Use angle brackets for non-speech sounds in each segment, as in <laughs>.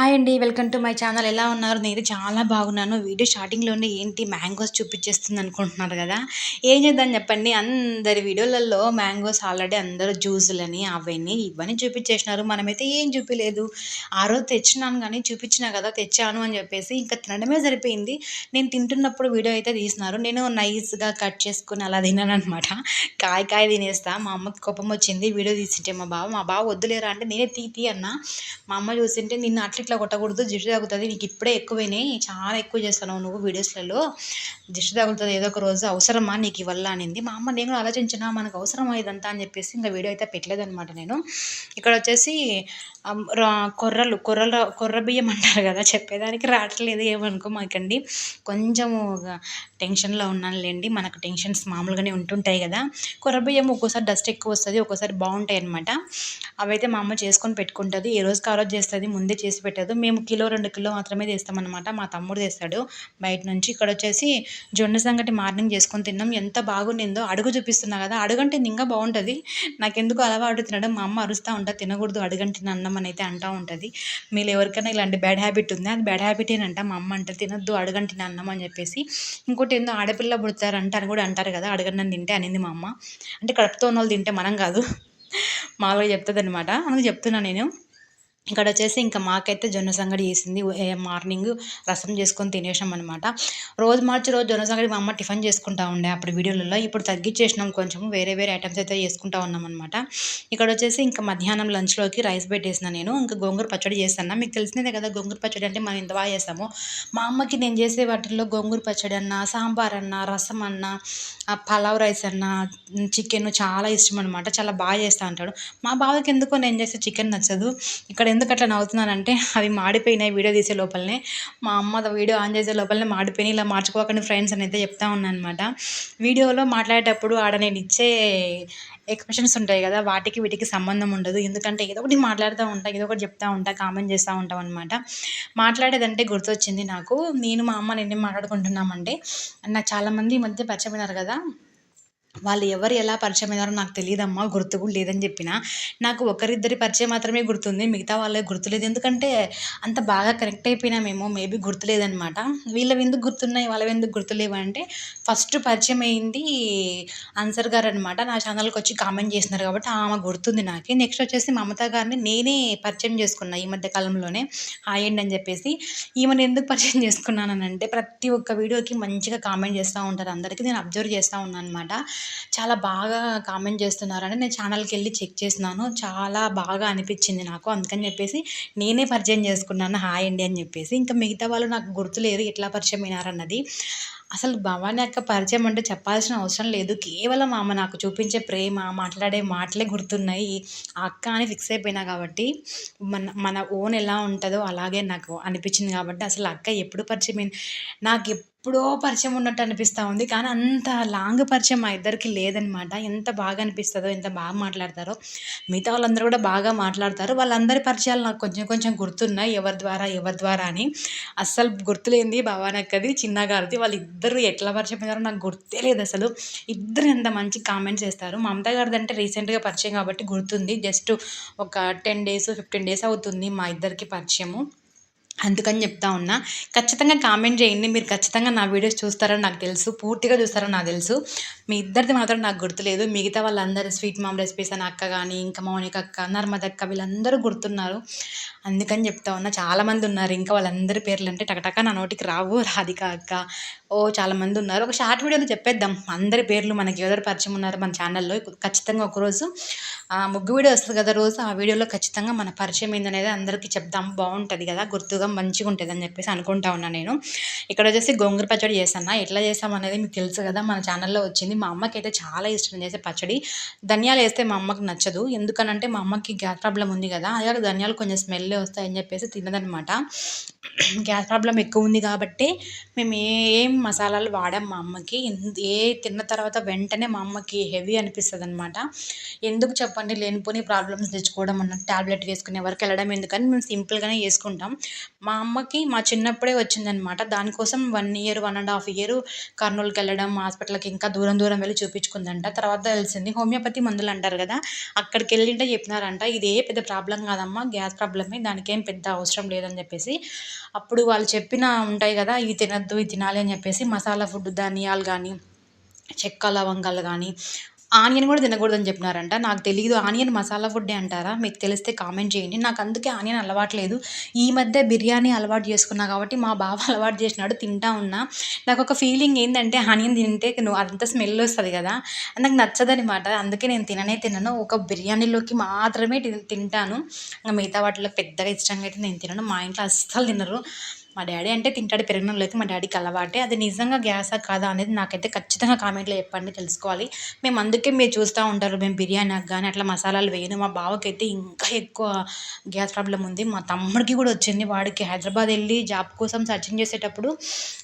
Hi అండి welcome to my channel. ఎలా ఉన్నారు? నేను చాలా బాగున్నాను. వీడియో స్టార్టింగ్లోనే ఏంటి మ్యాంగోస్ చూపించేస్తుంది అనుకుంటున్నారు కదా? ఏం చేద్దాం చెప్పండి. అందరి వీడియోలలో మ్యాంగోస్ ఆల్రెడీ అందరూ జ్యూసులని అవన్నీ ఇవన్నీ చూపించేసినారు. మనమైతే ఏం చూపించలేదు ఆ రోజు తెచ్చినాను కానీ చూపించినా కదా తెచ్చాను అని చెప్పేసి ఇంకా తినడమే సరిపోయింది. నేను తింటున్నప్పుడు వీడియో అయితే తీసినారు. నేను నైస్గా కట్ చేసుకుని అలా తిన్నాను అనమాట కాయ కాయ తినేస్తా. మా అమ్మకి కోపం వచ్చింది. వీడియో తీసింటే మా బావ మా బావ వద్దులేరా అంటే నేనే తీ తీ అన్న. మా అమ్మ చూసింటే నిన్ను అట్లా ఇట్లా కొట్టకూడదు జిడ్డు తగ్గుతుంది నీకు ఇప్పుడే ఎక్కువైనాయి. చాలా ఎక్కువ చేస్తున్నావు నువ్వు వీడియోస్లలో. జిడ్డు తగులుతుంది ఏదో ఒక రోజు. అవసరమా నీకు ఇవల్ల అనింది. మా అమ్మ నేను ఆలోచించిన మనకు అవసరమా ఇదంతా అని చెప్పేసి ఇంకా వీడియో అయితే పెట్టలేదనమాట నేను. ఇక్కడ వచ్చేసి కొర్రలు కొర్రల కొర్ర బియ్యం అంటారు కదా చెప్పేదానికి రావట్లేదు. ఏమనుకో మాకండి. కొంచెము టెన్షన్లో ఉన్నానులేండి. మనకు టెన్షన్స్ మామూలుగానే ఉంటుంటాయి కదా. కొర్ర బియ్యం ఒక్కోసారి డస్ట్ ఎక్కువ వస్తుంది ఒక్కోసారి బాగుంటాయి అనమాట అవైతే మా అమ్మ చేసుకొని పెట్టుకుంటుంది. ఏ రోజు ఆ చేస్తుంది ముందే చేసి పెట్టదు. మేము కిలో రెండు కిలో మాత్రమే తెస్తామన్నమాట. మా తమ్ముడు తెస్తాడు. బయట నుంచి ఇక్కడ వచ్చేసి జొన్న సంగటి మార్నింగ్ చేసుకొని తిన్నాం. ఎంత బాగుండిందో అడుగు చూపిస్తున్నా కదా. అడుగంటే ఇంకా బాగుంటుంది. నాకెందుకు అలవాటు తినడం? మా అమ్మ అరుస్తూ ఉంటా. తినకూడదు. అడుగంటిన అన్నం అని అయితే అంటూ ఉంటుంది. మీరు ఎవరికైనా ఇలాంటి బ్యాడ్ హ్యాబిట్ ఉంది? అది బ్యాడ్ హ్యాబిట్ ఏనంట. మా అమ్మ అంటే తినొద్దు. అడుగంటిన అన్నం అని చెప్పేసి. ఇంకోటి ఏందో ఆడపిల్ల పుడతారంట అని కూడా అంటారు కదా. అడగన్నం తింటే అనింది మా అమ్మ. అంటే కడుపుతో ఉన్న వాళ్ళు తింటే మనం కాదు. మామూలుగా చెప్తుంది అనమాట అందుకు చెప్తున్నా నేను. ఇక్కడ వచ్చేసి ఇంకా మాకైతే జొన్న సంగడి చేసింది. మార్నింగ్ రసం చేసుకొని తినేసాం అనమాట రోజు మార్చి రోజు జొన్న సంగడి మా అమ్మ టిఫిన్ చేసుకుంటా ఉండే అప్పుడు వీడియోలలో. ఇప్పుడు తగ్గించేసినాం కొంచెం వేరే వేరే ఐటమ్స్ అయితే చేసుకుంటా ఉన్నాం అనమాట ఇక్కడ వచ్చేసి ఇంకా మధ్యాహ్నం లంచ్లోకి రైస్ పెట్టేసిన నేను. ఇంకా గోంగూర పచ్చడి చేస్తాను మీకు తెలిసినదే కదా గోంగూర పచ్చడి అంటే మనం ఇంత బాగా చేస్తాము. మా అమ్మకి నేను చేసే వాటిల్లో గోంగూర పచ్చడి అన్న సాంబార్ అన్న రసం అన్న పలావ్ రైస్ అన్న చికెన్ చాలా ఇష్టం అనమాట చాలా బాగా చేస్తా అంటాడు. మా బావకి ఎందుకో నేను చేసే చికెన్ నచ్చదు. ఇక్కడ ఎందుకు అట్లా నవ్వుతున్నానంటే అవి మాడిపోయినాయి వీడియో తీసే లోపలనే. మా అమ్మ వీడియో ఆన్ చేసే లోపలనే మాడిపోయినాయి ఇలా మార్చుకోకండి ఫ్రెండ్స్ అని అయితే చెప్తా ఉన్నాను అనమాట వీడియోలో మాట్లాడేటప్పుడు ఆడ నేను ఇచ్చే ఎక్స్ప్రెషన్స్ ఉంటాయి కదా వాటికి వీటికి సంబంధం ఉండదు. ఎందుకంటే ఏదో ఒకటి మాట్లాడుతూ ఉంటా ఏదో ఒకటి చెప్తూ ఉంటా కామెంట్ చేస్తూ ఉంటాం అనమాట మాట్లాడేదంటే గుర్తొచ్చింది నాకు. నేను మా అమ్మ నిన్నే మాట్లాడుకుంటున్నామంటే నాకు చాలామంది ఈ మధ్య పరిచయమైనారు కదా వాళ్ళు ఎవరు ఎలా పరిచయం అయినారో నాకు తెలియదమ్మా గుర్తు కూడా లేదని చెప్పిన. నాకు ఒకరిద్దరి పరిచయం మాత్రమే గుర్తుంది మిగతా వాళ్ళకి గుర్తులేదు. ఎందుకంటే అంత బాగా కనెక్ట్ అయిపోయినామేమో మేబీ గుర్తులేదనమాట వీళ్ళవి ఎందుకు గుర్తున్నాయి వాళ్ళవి ఎందుకు గుర్తులేవు అంటే ఫస్ట్ పరిచయం అయింది అన్సర్ గారు అనమాట నా ఛానల్కి వచ్చి కామెంట్ చేసినారు కాబట్టి ఆమె గుర్తుంది నాకు. నెక్స్ట్ వచ్చేసి మమతా గారిని నేనే పరిచయం చేసుకున్నా ఈ మధ్య కాలంలోనే. హాయ్ అండి అని చెప్పేసి. ఈమెను ఎందుకు పరిచయం చేసుకున్నానంటే ప్రతి ఒక్క వీడియోకి మంచిగా కామెంట్ చేస్తూ ఉంటారు. అందరికీ నేను అబ్జర్వ్ చేస్తూ ఉన్నాను అనమాట చాలా బాగా కామెంట్ చేస్తున్నారని నేను ఛానల్కి వెళ్ళి చెక్ చేసినాను. చాలా బాగా అనిపించింది నాకు. అందుకని చెప్పేసి నేనే పరిచయం చేసుకున్నాను. హాయ్ అండి అని చెప్పేసి. ఇంకా మిగతా వాళ్ళు నాకు గుర్తులేదు ఎట్లా పరిచయం అయినారన్నది. అసలు భవానీ అక్క పరిచయం అంటే చెప్పాల్సిన అవసరం లేదు. కేవలం ఆమె నాకు చూపించే ప్రేమ మాట్లాడే మాటలే గుర్తున్నాయి. ఆ అక్క అని ఫిక్స్ అయిపోయినా కాబట్టి మన మన ఓన్ ఎలా ఉంటుందో అలాగే నాకు అనిపించింది కాబట్టి అసలు అక్క ఎప్పుడు పరిచయం నాకు ఎప్పుడో పరిచయం ఉన్నట్టు అనిపిస్తూ ఉంది. కానీ అంత లాంగ్ పరిచయం మా ఇద్దరికి లేదనమాట ఎంత బాగా అనిపిస్తుందో ఎంత బాగా మాట్లాడతారో మిగతా వాళ్ళందరూ కూడా బాగా మాట్లాడతారు. వాళ్ళందరి పరిచయాలు నాకు కొంచెం కొంచెం గుర్తున్నాయి. ఎవరి ద్వారా ఎవరి ద్వారా అని. అస్సలు గుర్తులేంది భవానక్కది చిన్నగారిది. వాళ్ళు ఇద్దరు ఎట్లా పరిచయం అయ్యారో నాకు గుర్తే లేదు అసలు. ఇద్దరు ఎంత మంచి కామెంట్స్ చేస్తారు. మమత గారిది అంటే రీసెంట్గా పరిచయం కాబట్టి గుర్తుంది. జస్ట్ ఒక టెన్ డేస్ ఫిఫ్టీన్ డేస్ అవుతుంది మా ఇద్దరికి పరిచయము. అందుకని చెప్తా ఉన్నా. ఖచ్చితంగా కామెంట్ చేయండి. మీరు ఖచ్చితంగా నా వీడియోస్ చూస్తారని నాకు తెలుసు. పూర్తిగా చూస్తారని నాకు తెలుసు. మీ ఇద్దరిది మాత్రం నాకు గుర్తులేదు. మిగతా వాళ్ళందరూ స్వీట్ మామ్ రెసిపీస్ అని అక్క కానీ ఇంకా మౌనిక అక్క నర్మదక్క వీళ్ళందరూ గుర్తున్నారు. అందుకని చెప్తా ఉన్నా. చాలామంది ఉన్నారు. ఇంకా వాళ్ళందరి పేర్లు అంటే టకటక నా నోటికి రావు. రాధిక అక్క. ఓ చాలామంది ఉన్నారు. ఒక షార్ట్ వీడియోలో చెప్పేద్దాం. అందరి పేర్లు మనకి ఎవరు పరిచయం ఉన్నారు మన ఛానల్లో. ఖచ్చితంగా ఒకరోజు ముగ్గు వీడియో వస్తుంది కదా రోజు. ఆ వీడియోలో ఖచ్చితంగా మన పరిచయం ఏందనేది అందరికీ చెప్దాం. బాగుంటుంది కదా గుర్తుగా మంచిగా ఉంటుంది అని చెప్పేసి అనుకుంటా ఉన్నాను నేను. ఇక్కడ వచ్చేసి గోంగూర పచ్చడి చేస్తాను ఎట్లా చేస్తాం అనేది మీకు తెలుసు కదా మన ఛానల్లో వచ్చింది. మా అమ్మకి అయితే చాలా ఇష్టం చేసే పచ్చడి. ధనియాలు వేస్తే మా అమ్మకి నచ్చదు. ఎందుకనంటే మా అమ్మకి గ్యాస్ ప్రాబ్లం ఉంది కదా అలాగే ధనియాలు కొంచెం స్మెల్ వస్తాయని చెప్పేసి తినదనమాట. గ్యాస్ ప్రాబ్లం ఎక్కువ ఉంది కాబట్టి మేము ఏం మసాలాలు వాడాం మా అమ్మకి. ఏ తిన్న తర్వాత వెంటనే మా అమ్మకి హెవీ అనిపిస్తుంది అనమాట ఎందుకు చెప్పండి లేనిపోని ప్రాబ్లమ్స్ తెచ్చుకోవడం అన్న ట్యాబ్లెట్ వేసుకునే వరకు వెళ్ళడం ఎందుకని మేము సింపుల్గానే వేసుకుంటాం మా అమ్మకి మా చిన్నప్పుడే వచ్చిందనమాట దానికోసం one year one and half year కర్నూలుకి వెళ్ళడం హాస్పిటల్కి ఇంకా దూరం దూరం వెళ్ళి చూపించుకుందంట. తర్వాత తెలిసింది హోమియోపతి మందులు అంటారు కదా అక్కడికి వెళ్ళింటే చెప్పినారంట ఇదే పెద్ద ప్రాబ్లం కాదమ్మా గ్యాస్ ప్రాబ్లమే దానికేం పెద్ద అవసరం లేదని చెప్పేసి. అప్పుడు వాళ్ళు చెప్పిన ఉంటాయి కదా ఇవి తినద్దు ఇవి తినాలి అని చెప్పేసి మసాలా ఫుడ్ ధనియాలు కానీ చెక్క లవంగాలు కానీ ఆనియన్ కూడా తినకూడదని చెప్పినారంట. నాకు తెలియదు ఆనియన్ మసాలా ఫుడ్డే అంటారా? మీకు తెలిస్తే కామెంట్ చేయండి. నాకు అందుకే ఆనియన్ అలవాట్లేదు ఈ మధ్య బిర్యానీ అలవాటు చేసుకున్నా కాబట్టి మా బావ <laughs> అలవాటు చేసినాడు. తింటా ఉన్నా. నాకు ఒక ఫీలింగ్ ఏంటంటే ఆనియన్ తింటే నువ్వు అంత స్మెల్ వస్తుంది కదా. నాకు నచ్చదనమాట. అందుకే నేను తిననే తినను. ఒక బిర్యానీలోకి మాత్రమే తింటాను. ఇంకా మిగతా వాటిలో పెద్దగా ఇష్టంగా అయితే నేను తినను. మా ఇంట్లో అస్సలు తినరు. మా డాడీ అంటే తింటాడు పెరగడంలోకి మా డాడీకి అలవాటే. అది నిజంగా గ్యాసా కాదా అనేది నాకైతే ఖచ్చితంగా కామెంట్లో చెప్పండి తెలుసుకోవాలి. మేము అందుకే మీరు చూస్తూ ఉంటారు మేము బిర్యానీకి కానీ అట్లా మసాలాలు వేయను. మా బావకైతే ఇంకా ఎక్కువ గ్యాస్ ప్రాబ్లం ఉంది. మా తమ్ముడికి కూడా వచ్చింది వాడికి హైదరాబాద్ వెళ్ళి జాబ్ కోసం సర్చింగ్ చేసేటప్పుడు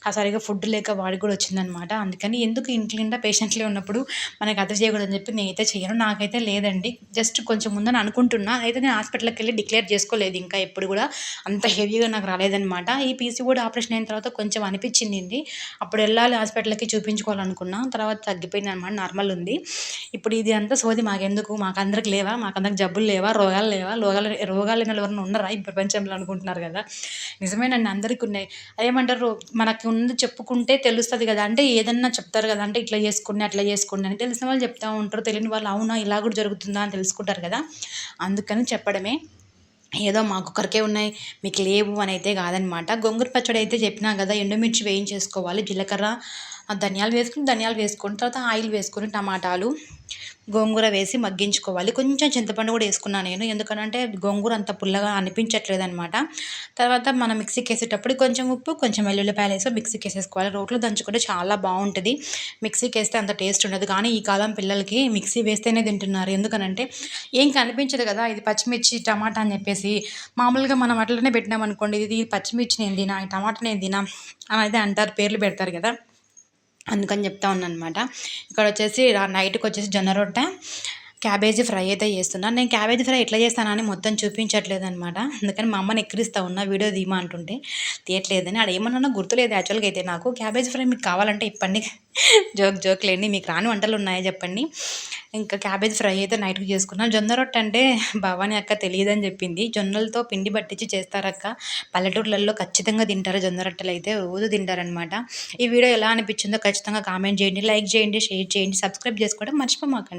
ఆ సరిగా ఫుడ్ లేక వాడికి కూడా వచ్చిందనమాట అందుకని ఎందుకు ఇంట్లో నిండా పేషెంట్లే ఉన్నప్పుడు మనకి అది చేయకూడదని చెప్పి నేనైతే చేయను. నాకైతే లేదండి. జస్ట్ కొంచెం ముందని అనుకుంటున్నా. అయితే నేను హాస్పిటల్కి వెళ్ళి డిక్లేర్ చేసుకోలేదు ఇంకా ఎప్పుడు కూడా. అంత హెవీగా నాకు రాలేదనమాట ఈ పీసీఓడి కూడా ఆపరేషన్ అయిన తర్వాత కొంచెం అనిపించింది. అప్పుడు వెళ్ళాలి హాస్పిటల్కి చూపించుకోవాలనుకున్నా. తర్వాత తగ్గిపోయింది అనమాట నార్మల్ ఉంది. ఇప్పుడు ఇది అంతా సోది మాకెందుకు? మాకందరికి లేవా? మాకందరికి జబ్బులు లేవా? రోగాలు లేవా? రోగాలు రోగాలు ఎవరైనా ఉన్నారా? ఈ ప్రపంచంలో అనుకుంటున్నారు కదా? నిజమేనండి అందరికీ ఉన్నాయి. అదేమంటారు? మనకి ఉంది చెప్పుకుంటే తెలుస్తుంది కదా? అంటే ఏదన్నా చెప్తారు కదా? అంటే ఇట్లా చేసుకోండి అట్లా చేసుకోండి అని తెలిసిన వాళ్ళు చెప్తూ ఉంటారు. తెలియని వాళ్ళు అవునా? ఇలా కూడా జరుగుతుందా? అని తెలుసుకుంటారు కదా? అందుకని చెప్పడమే. ఏదో మాకొక్కరికే ఉన్నాయి మీకు లేవు అని అయితే కాదనమాట. గోంగూర పచ్చడి అయితే చెప్పినా కదా ఎండుమిర్చి వేయించేసుకోవాలి జీలకర్ర ధనియాలు వేసుకుని ధనియాలు వేసుకుని తర్వాత ఆయిల్ వేసుకొని టమాటాలు గోంగూర వేసి మగ్గించుకోవాలి. కొంచెం చింతపండు కూడా వేసుకున్నాను నేను. ఎందుకంటే గోంగూర అంత పుల్లగా అనిపించట్లేదు అనమాట తర్వాత మనం మిక్సీకి వేసేటప్పుడు కొంచెం ఉప్పు కొంచెం వెల్లుల్లిపాయలు వేసి మిక్సీకి వేసేసుకోవాలి. రోట్లో దంచుకుంటే చాలా బాగుంటుంది. మిక్సీకి వేస్తే అంత టేస్ట్ ఉండదు. కానీ ఈ కాలం పిల్లలకి మిక్సీ వేస్తేనే తింటున్నారు. ఎందుకనంటే ఏం కనిపించదు కదా ఇది పచ్చిమిర్చి టమాటా అని చెప్పేసి. మామూలుగా మనం అట్లనే పెట్టినాం అనుకోండి ఇది పచ్చిమిర్చి నేను తినా ఈ టమాటా నేను తినా అని అయితే అంటారు పేర్లు పెడతారు కదా. అందుకని చెప్తా ఉన్నాను అనమాట ఇక్కడ వచ్చేసి నైట్కి వచ్చేసి జొన్న రొట్టె క్యాబేజీ ఫ్రై అయితే చేస్తున్నాను నేను క్యాబేజీ ఫ్రై ఎట్లా చేస్తానని మొత్తం చూపించట్లేదు అనమాట అందుకని మా అమ్మని ఎక్కిరిస్తా ఉన్నా వీడియో దీమా అంటుంటే. తీయట్లేదని. ఆడ ఏమన్నా గుర్తులేదు యాక్చువల్గా అయితే నాకు. క్యాబేజీ ఫ్రై మీకు కావాలంటే ఇప్పండి. జోక్ జోక్ లేండి. మీకు రాని వంటలు ఉన్నాయా చెప్పండి. ఇంకా క్యాబేజ్ ఫ్రై అయితే నైట్కి చేసుకున్నాను జొన్న రొట్టె అంటే భవానీ అక్క తెలియదని చెప్పింది. జొన్నలతో పిండి పట్టించి చేస్తారక్క పల్లెటూర్లలో ఖచ్చితంగా తింటారు జొన్న రొట్టెలు అయితే. రోజు తింటారనమాట ఈ వీడియో ఎలా అనిపించిందో ఖచ్చితంగా కామెంట్ చేయండి లైక్ చేయండి షేర్ చేయండి సబ్స్క్రైబ్ చేసుకోవడం మర్చిపోమాకండి.